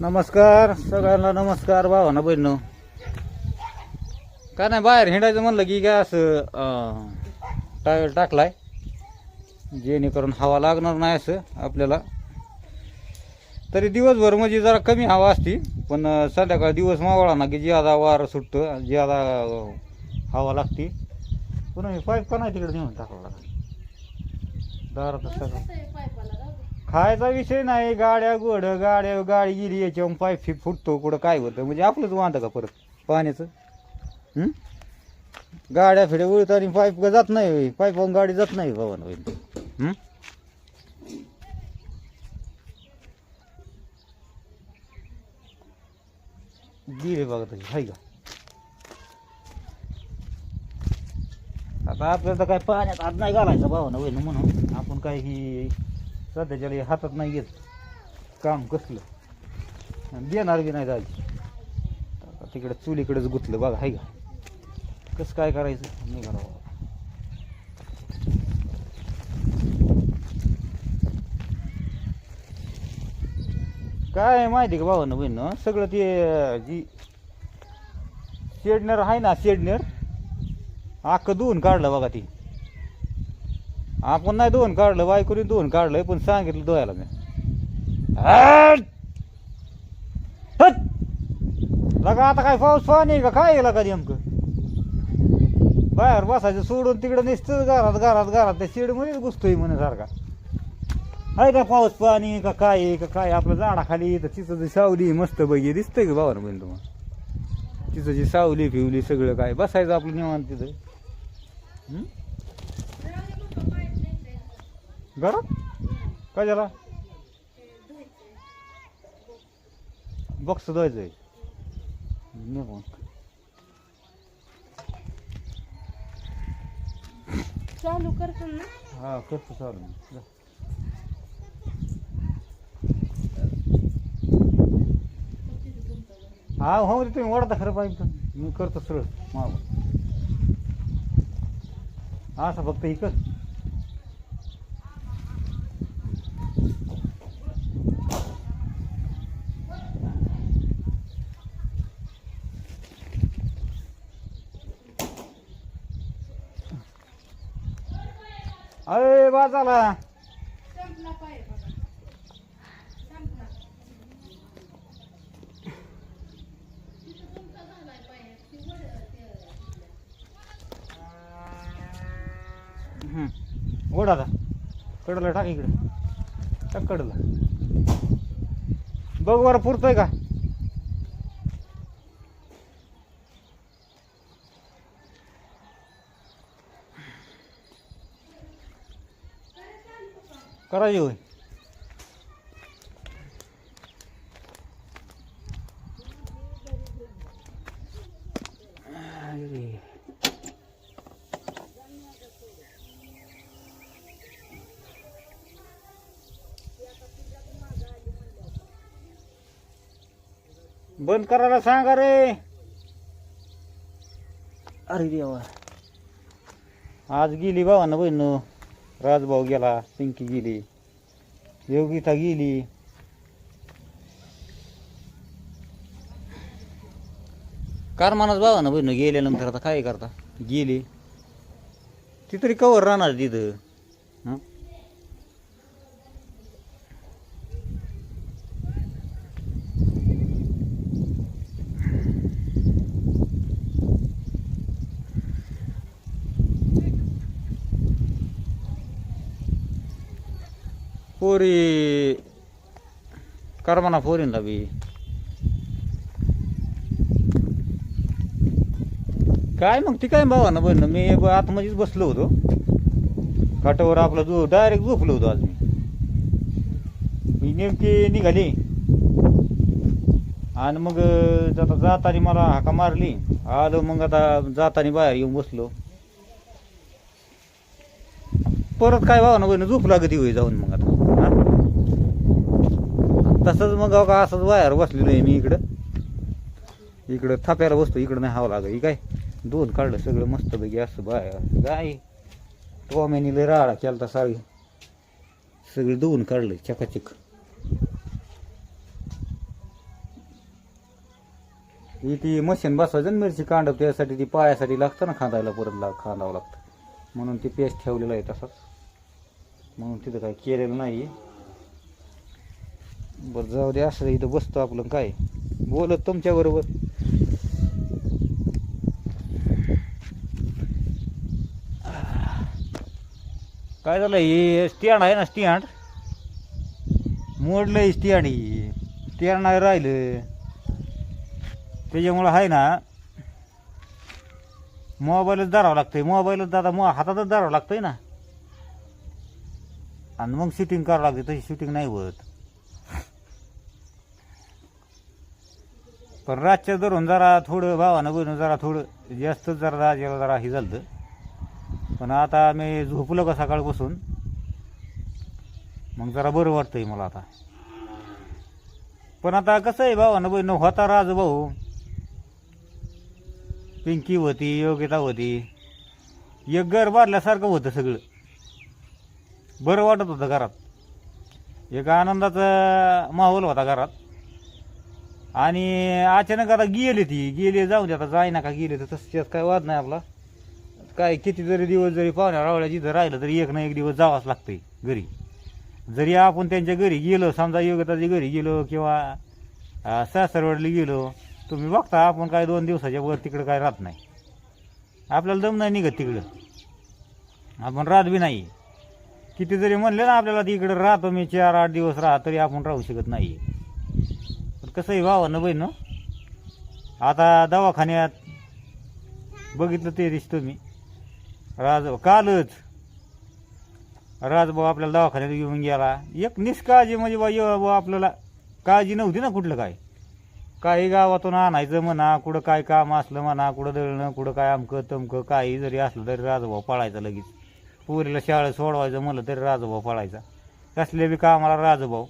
नमस्कार सगळ्यांना नमस्कार भावाना बहिण काय नाही बाहेर हिंडायचं म्हणलं की काय असं टावेल टाकलाय. जेणेकरून हवा लागणार नाही असं आपल्याला. तरी दिवसभर म्हणजे जरा कमी हवा असती पण संध्याकाळ दिवस मावळा ना की ज्यादा वारं सुटतं ज्यादा हवा लागती. पुन्हा मी पाईप का नाही तिकडे नेऊन टाकला दारात सगळं खायचा विषय नाही गाड्या गोड गाड्या गाडी गेली याच्यावर पाईप फि फुटतो कुठं काय होतं? म्हणजे आपलंच वांदा का परत? पाण्याचं? हं? गाड्या फिड्या उळत आणि पाईप का जात नाही पाईपावून गाडी जात नाही भावानं होईल हं? गेले बघा तशी हाय का? आता आपल्याला तर काय पाण्यात हात नाही घालायचं भावानं होईल म्हणून? आपण काही सध्याच्या लई हातात नाही घेत काम कसलं? आणि देणार बी नाही दाजी तिकडे चुलीकडेच गुतलं बघा हाय का? कसं काय करायचं? नाही करावं काय माहिती का भावानं बहिण सगळं ते जी शेडनर आहे ना शेडनर? अख्खं धुवून काढलं बघा ती. आपण नाही दोन काढलं बायकोनी दोन काढलंय पण सांगितलं दोयाला मी! लगा आता काय पाऊस पाणी का? काय आहे लगा नेमकं? बाहेर बसायचं सोडून तिकडं नुसतं घरात घरात घरात त्या शेडमध्येच घुसतोय म्हणे सारखा. आहे का पाऊस पाणी का काय का काय? आपलं झाडाखाली तर तिचं जी सावली मस्त बघी दिसतंय का बाबा म्हणजे तुम्हाला? तिचं जी सावली फिवली सगळं काय? बसायचं आपलं निवांत तिथं. घरात? काय झाला? बॉक्स धुवायचंय चालू करतो ना? हा करतो चालू. मी. हा हो रे तुम्ही वडता खरं पाहिजे मी करतो सरळ. माग. असं फक्त ही अरे बाजाला संपला पाय आता. कडला टाक इकडे. टाक कडला. बघ बरं पुरतोय का? करायची होय. बंद करायला सांगा रे. अरे देवा. आज गेली भावानं बहिण. राजभाऊ गेला पिंकी गेली योगिता गेली. कार मानस भावानं बहिण गेल्यानंतर आता काय करता? गेली. ती तरी कवर राहणार तिथं. पोरी करमाना पोरींला बी. काय मग ती काय भावानं बन मी आतमध्येच बसलो होतो. काठावर आपला जो डायरेक्ट झोपलो होतो आज मी. मी नेमकी निघाली. आणि मग आता जाताना मला हाका मारली. आलो मग आता जाताना बाहेर येऊन बसलो. परत काय भावानं बहिण झोप लागती होई जाऊन मग आता. तसंच मग अहो का असंच बाहेर बसलेलो आहे मी इकडं. इकडं थाप्याला बसतो इकडं नाही हवं लागं ही काय? दोन काढलं सगळं मस्त पैकी असं बाहेर. काय टोम्यानी लय राडा केलता साळी सगळं दोन काढलं चकाचक. ही ती मशीन बसवायचं ना मिरची कांड त्यासाठी ती पायासाठी लागतं ना खांदायला परत लाग खांदावं लागतं. म्हणून ती पेस्ट ठेवलेलं आहे तसंच. म्हणून तिथं काही केलेलं नाही. बरं जाऊ दे असं इथं बसतो आपलं काय? बोलत तुमच्याबरोबर काय झालं हे स्टँड आहे ना स्टँड मोडलं स्टँड ही. स्टँड नाही राहिलं. त्याच्यामुळं आहे ना मोबाईलच धरावं लागतंय. मोबाईलच दादा मग हातातच धरावं लागतंय ना. आणि मग शूटिंग करावं लागते तशी शूटिंग नाही होत. पण रातच्या धरून जरा थोडं भावानं बहिणं जरा थोडं जास्त जरा राजाला जरा हे झालं पण आता मी झोपलो का सकाळपासून? मग जरा बरं वाटतंय मला आता. पण आता कसं आहे भावानं बहिण होता राज भाऊ. पिंकी होती योगिता होती. एक घर बांधल्यासारखं होतं सगळं. बरं वाटत होतं घरात. एक आनंदाचा माहोल होता घरात. आणि अचानक आता गेले ती गेले जाऊ दे आता जाय ना का गेले तर तसं त्यात काय वाद नाही आपला. काय किती जरी दिवस जरी पाहुण्या रावळ्या जिथं राहिलं तरी एक ना एक दिवस जावाच लागतंय घरी. जरी आपण त्यांच्या घरी गेलो समजा योग्यताच्या घरी गेलो किंवा अं, सासरवाडली गेलो तुम्ही बघता आपण काय दोन दिवसाच्या वर तिकडं काय राहत नाही. आपल्याला दम नाही निघत तिकडं. आपण राहत बी नाही. किती जरी म्हणले ना आपल्याला तिकडं राहतो मी चार आठ दिवस राहा तरी आपण राहू शकत नाही. कसंही व्हावं ना भावानं बहीण आता दवाखान्यात बघितलं ते दिसतो मी. राज कालच राजभाऊ आपल्याला दवाखान्यात घेऊन गेला. एक निष्काळजी म्हणजे बा ये आपल्याला काळजी नव्हती ना कुठलं काय? काही गावातून आणायचं म्हणा कुठं काय काम असलं म्हणा कुठं दळणं कुठं काय अमकं तमकं काही जरी असलं तरी राजभाऊ पळायचा लगेच. पोरीला शाळेत सोडवायचं म्हणलं तरी राजभाऊ पळायचा. कसले बी कामाला राजभाऊ.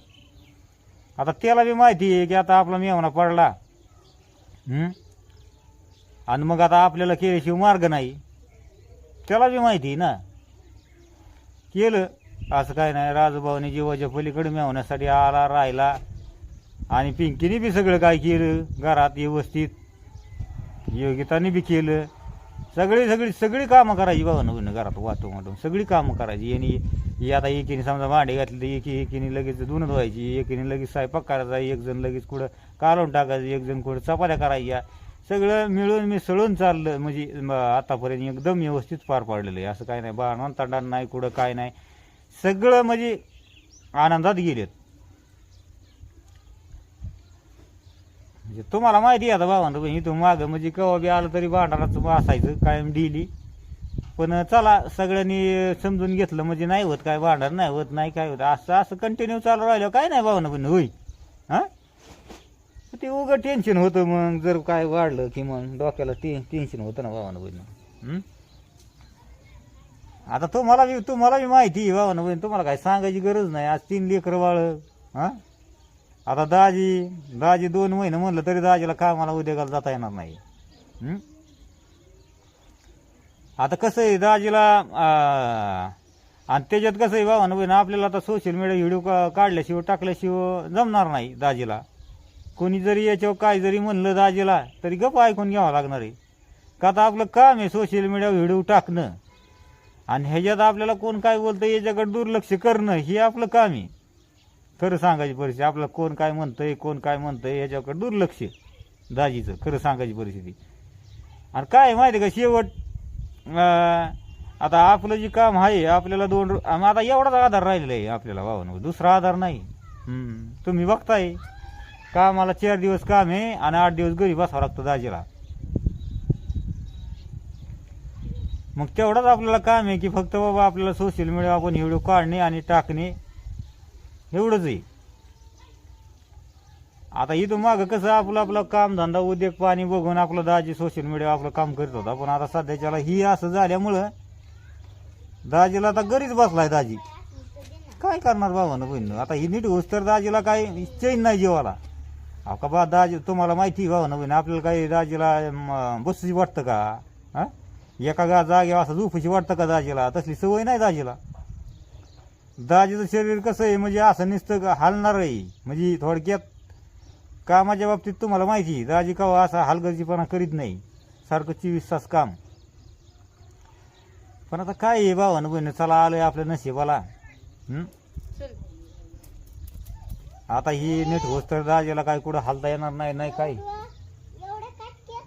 आता त्याला बी माहिती आहे की आता आपला मेवना पडला. हं? आणि मग आता आपल्याला केल्याशिवाय मार्ग नाही. त्याला बी माहिती आहे ना. केलं. असं काय नाही राजभाऊने जीवाच्या पलीकडे मेवण्यासाठी आला राहिला. आणि पिंकीने बी सगळं काय केलं? घरात व्यवस्थित योगिताने बी केलं. सगळी सगळी सगळी कामं करायची बाबा नवीन घरात वाटून वाटून सगळी कामं करायची. आणि ही आता एकीने समजा भांडे घातली तर एकी एकीने लगेच धुणं धुवायची एकीने लगेच स्वयंपाक करायचा एक जण लगेच कुठं कालवून टाकायचं एक जण कुठं चपात्या करायच्या. सगळं मिळून मिसळून चाललं. म्हणजे आतापर्यंत एकदम व्यवस्थित पार पाडलेलं आहे. असं काय नाही बाण तांडा नाही कुठं काय नाही. सगळं म्हणजे आनंदात गेलेत. म्हणजे तुम्हाला माहिती आहे आता बाबांना म्हणजे इथून मागं म्हणजे केव्हा बी आलं तरी भांडाराचं असायचं कायम डेली पण चला सगळ्यांनी समजून घेतलं म्हणजे नाही होत काय भांडार नाही होत नाही काय होत असं असं कंटिन्यू चालू राहिलं काय नाही भावना पण होई हां? ते उगं टेन्शन होतं मग जर काय वाढलं की मग डोक्याला टे टेन्शन होतं ना भावानं बहिण आता तुम्हाला बी तुम्हाला बी माहिती आहे भावानं बहीण तुम्हाला काय सांगायची गरज नाही आज तीन लेकरं वाळ हां? आता दाजी दाजी दोन महिने म्हणलं तरी दाजीला कामाला उद्योगाला जाता येणार नाही. हं? आता कसं आहे दाजीला आणि त्याच्यात कसं आहे भावानं बहीण आपल्याला आता सोशल मीडिया व्हिडिओ का काढल्याशिवाय टाकल्याशिवाय जमणार नाही दाजीला. कोणी जरी याच्यावर काय जरी म्हणलं दाजीला तरी गप ऐकून घ्यावं लागणार आहे. का आता आपलं काम आहे सोशल मीडिया व्हिडिओ टाकणं. आणि ह्याच्यात आपल्याला कोण काय बोलतं याच्याकडे दुर्लक्ष करणं हे आपलं काम आहे. खरं सांगायची परिस्थिती आपलं कोण काय म्हणतंय कोण काय म्हणतंय ह्याच्याकडे दुर्लक्ष दाजीचं खरं सांगायची परिस्थिती. आणि काय आहे माहिती आहे का? शेवट आता आपलं जे काम आहे आपल्याला दोन रु- आता एवढाच आधार राहिलेला आहे आपल्याला भावानं. दुसरा आधार नाही. तुम्ही बघताय कामाला चार दिवस काम आहे आणि आठ दिवस घरी बसावं लागतं दाजीला. मग तेवढंच आपल्याला काम आहे की फक्त बाबा आपल्याला सोशल मीडिया आपण व्हिडिओ काढणे आणि टाकणे. एवढंच आहे. आता इथं मागं कसं आपलं आपलं कामधंदा उद्योग पाणी बघून आपलं दाजी सोशल मीडिया आपलं काम करत होता. पण आता सध्याच्याला ही असं झाल्यामुळं दाजीला आता घरीच बसलाय दाजी. काय करणार बाबानं बहिण आता ही नीट होस तर दाजीला काय चैन नाही जीवाला. अहो का बा दाजी तुम्हाला माहिती आहे बाबानं बहिण आपल्याला काही दाजीला म, बसूची वाटतं का? हा? एका गा जागेवर असं झोपूशी वाटतं का दाजीला? तसली सवय नाही दाजीला. दाजीचं शरीर कसं आहे म्हणजे असं नुसतं का हालणार आहे. म्हणजे थोडक्यात कामाच्या बाबतीत तुम्हाला माहिती आहे, दाजी कवा असा हलगर्जीपणा करीत नाही. सारखं चोवीस तास काम. पण आता काय आहे भावानं बहिणी चला आलोय आपल्या नशिबाला. हं? चल. आता ही नीट होत तर दाजीला काय कुठं हालता येणार नाही नाही काय? एवढं काटके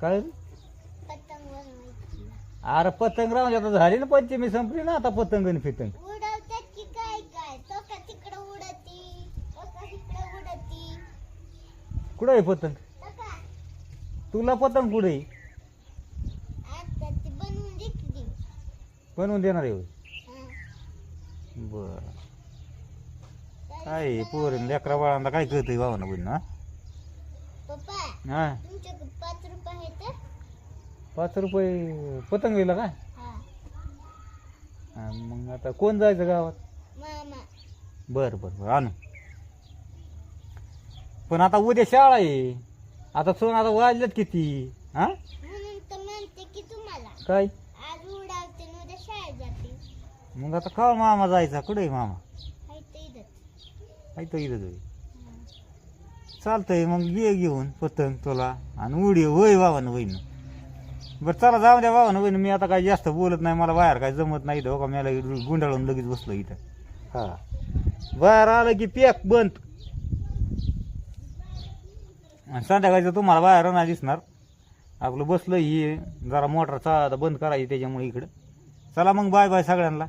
काय? अरे पतंग राहून आता झाली ना पंचमी संपली ना आता पतंग आणि फितंग. उडवतात की काय काय? तो का तिकडं उडती तो का इकडं उडती. कुठं आहे पतंग? तो का तुला पतंग कुठे आहे? आता ती बनवून देणार आहे. बरं. काय पोरीन लेकरा बाळांना काय कळतंय भावानं बहिणी पप्पा हा? तुमच्याकडे पाच पाच रुपये पतंग दिला काय? हा. हा, मग आता कोण जायचं गावात? मामा. बरं बरं बरं आणू. पण आता उद्या शाळा आहे. आता सोन आता वाजल्यात किती? हा? म्हणून तर म्हणते की तुम्हाला. काय? आज उडावते आणि उद्या शाळेत जाते. मग आता का मामा जायचा? कुठे आहे मामा? हाय ते इथं. आहे तो इथं चालतंय मग ये घेऊन पतंग तुला आणि उडी. होय बाबानं बहीण बरं चला जाऊ द्या बाबानं बहीण मी आता काय जास्त बोलत नाही मला बाहेर काय जमत नाही इथं. हो का मला गुंडाळून लगेच बसलो इथं. हा. बाहेर आलं की पॅक बंद. आणि संध्याकाळचं तुम्हाला बाहेर नाही दिसणार. आपलं बसलं ही जरा मोटर चा बंद करायची त्याच्यामुळे इकडं. चला मग बाय बाय सगळ्यांना.